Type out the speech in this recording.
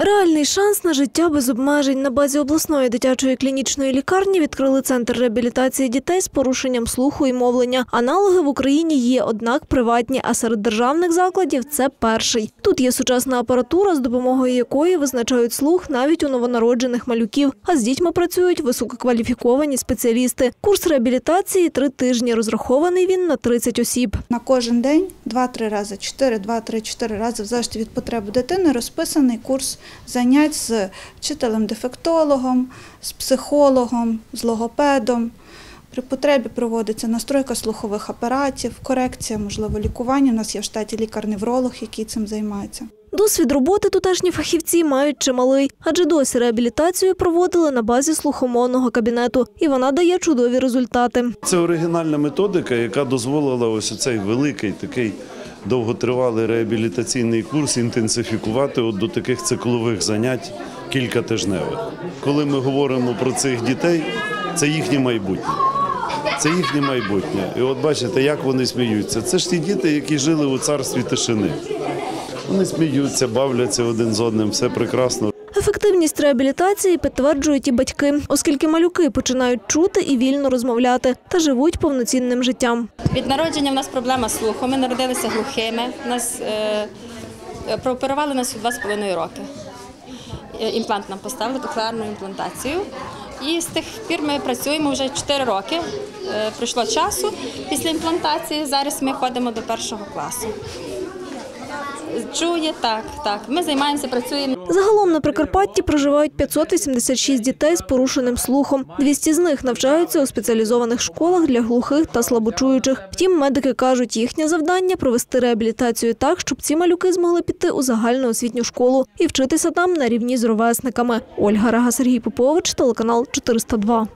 Реальний шанс на життя без обмежень. На базі обласної дитячої клінічної лікарні відкрили центр реабілітації дітей з порушенням слуху і мовлення. Аналоги в Україні є, однак приватні, а серед державних закладів це перший. Тут є сучасна апаратура, з допомогою якої визначають слух навіть у новонароджених малюків. А з дітьми працюють висококваліфіковані спеціалісти. Курс реабілітації три тижні. Розрахований він на 30 осіб. На кожен день 2-3 рази, 4, 2-3-4 рази, в від потреб дитини, розписаний курс занять з вчителем-дефектологом, з психологом, з логопедом. При потребі проводиться настройка слухових апаратів, корекція, можливо, лікування. У нас є в штаті лікар-невролог, який цим займається. Досвід роботи тутешні фахівці мають чималий, адже досі реабілітацію проводили на базі слухомовного кабінету, і вона дає чудові результати. Це оригінальна методика, яка дозволила ось цей великий такий довготривалий реабілітаційний курс інтенсифікувати до таких циклових занять кількатижневих. Коли ми говоримо про цих дітей, це їхнє майбутнє. Це їхнє майбутнє. І от бачите, як вони сміються. Це ж ті діти, які жили у царстві тишини. Вони сміються, бавляться один з одним, все прекрасно. Ефективність реабілітації підтверджують і батьки, оскільки малюки починають чути і вільно розмовляти та живуть повноцінним життям. Від народження в нас проблема з слухом. Ми народилися глухими. Нас е, прооперували нас у 2,5 роки. Е, Імплант нам поставили, коклеарну імплантацію. І з тих пір ми працюємо вже 4 роки. Е, Пройшло часу після імплантації. Зараз ми ходимо до першого класу. Чує так, так. Ми займаємося, працюємо. Загалом на Прикарпатті проживають 586 дітей з порушеним слухом. 200 з них навчаються у спеціалізованих школах для глухих та слабочуючих. Втім, медики кажуть, їхнє завдання провести реабілітацію так, щоб ці малюки змогли піти у загальну освітню школу і вчитися там на рівні з ровесниками. Ольга Рага, Сергій Попович, телеканал 402.